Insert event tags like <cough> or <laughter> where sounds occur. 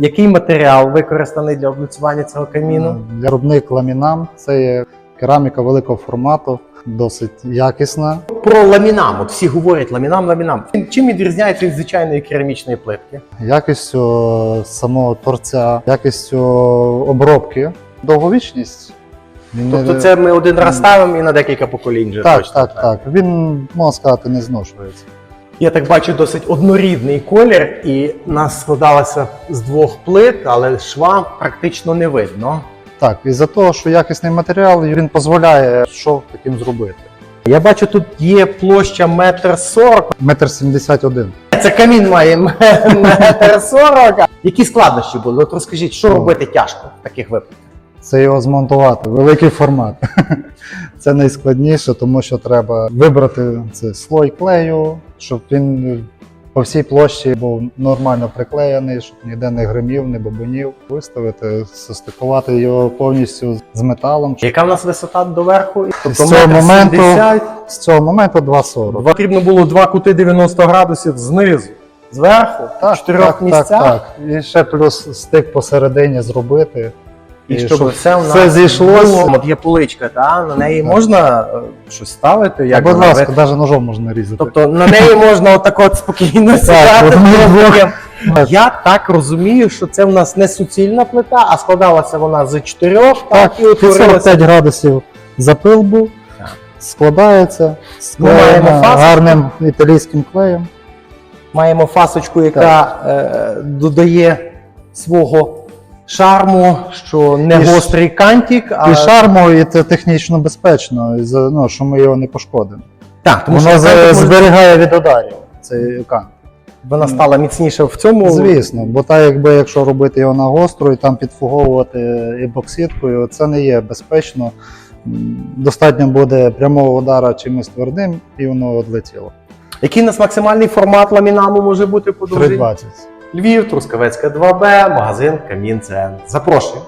Який матеріал використаний для облицювання цього каміну? Виробник ламінам це є кераміка великого формату, досить якісна. Про ламінам. От всі говорять ламінам, ламінам. Чим відрізняється від звичайної керамічної плитки? Якістю самого торця, якістю обробки, довговічність. Він Тобто не- це ми один раз ставимо і на декілька поколінь вже так, точно. так, так. Він, можна сказати, не зношується. Я так бачу досить однорідний колір, і нас складалося з двох плит, але шва практично не видно. Так, із-за того, що якісний матеріал, він дозволяє що таким зробити. Я бачу, тут є площа метр сорок. Метр сімдесят один. Це камін має метр сорок. Які складнощі були? От розкажіть, що Ну. робити тяжко в таких випадках? Це його змонтувати, великий формат. <laughs> Це найскладніше, тому що треба вибрати цей слой клею, щоб він по всій площі був нормально приклеєний, щоб ніде не гримів, не бабунів. Виставити, состикувати його повністю з металом. Яка в нас висота до верху? Тобто З цього моменту- сімдесят. З цього моменту 2,40. Потрібно було два кути 90 градусів знизу, зверху, в чотирьох так, місцях. Так, так. І ще плюс стик посередині зробити. І щоб все все зійшлося. От є поличка, та на неї Так. можна е, щось ставити. Як Будь ласка, навіть ножом можна різати. Тобто на неї можна отак от спокійно сідати. Так. Я так розумію, що це в нас не суцільна плита, а складалася вона з чотирьох, так, і утворилася. 45 градусів запил був, Так. складається, склеєно гарним італійським клеєм. Маємо фасочку, яка е, додає свого шарму, що не І ш- гострий кантик, а І шарму, і це технічно безпечно, і за- ну, що ми його не пошкодимо. так, тому Воно що кантик може- зберігає від ударів цей кант. вона стала міцніше в цьому. Звісно, бо так, якби якщо робити його на гостро і там підфуговувати ебокситкою, це не є безпечно. М, Достатньо буде прямого удара чимось твердим, і воно відлетіло. Який у нас максимальний формат ламінаму може бути по довжині? 3,20. Львів, Трускавецька 2Б, магазин Камін Центр. Запрошую.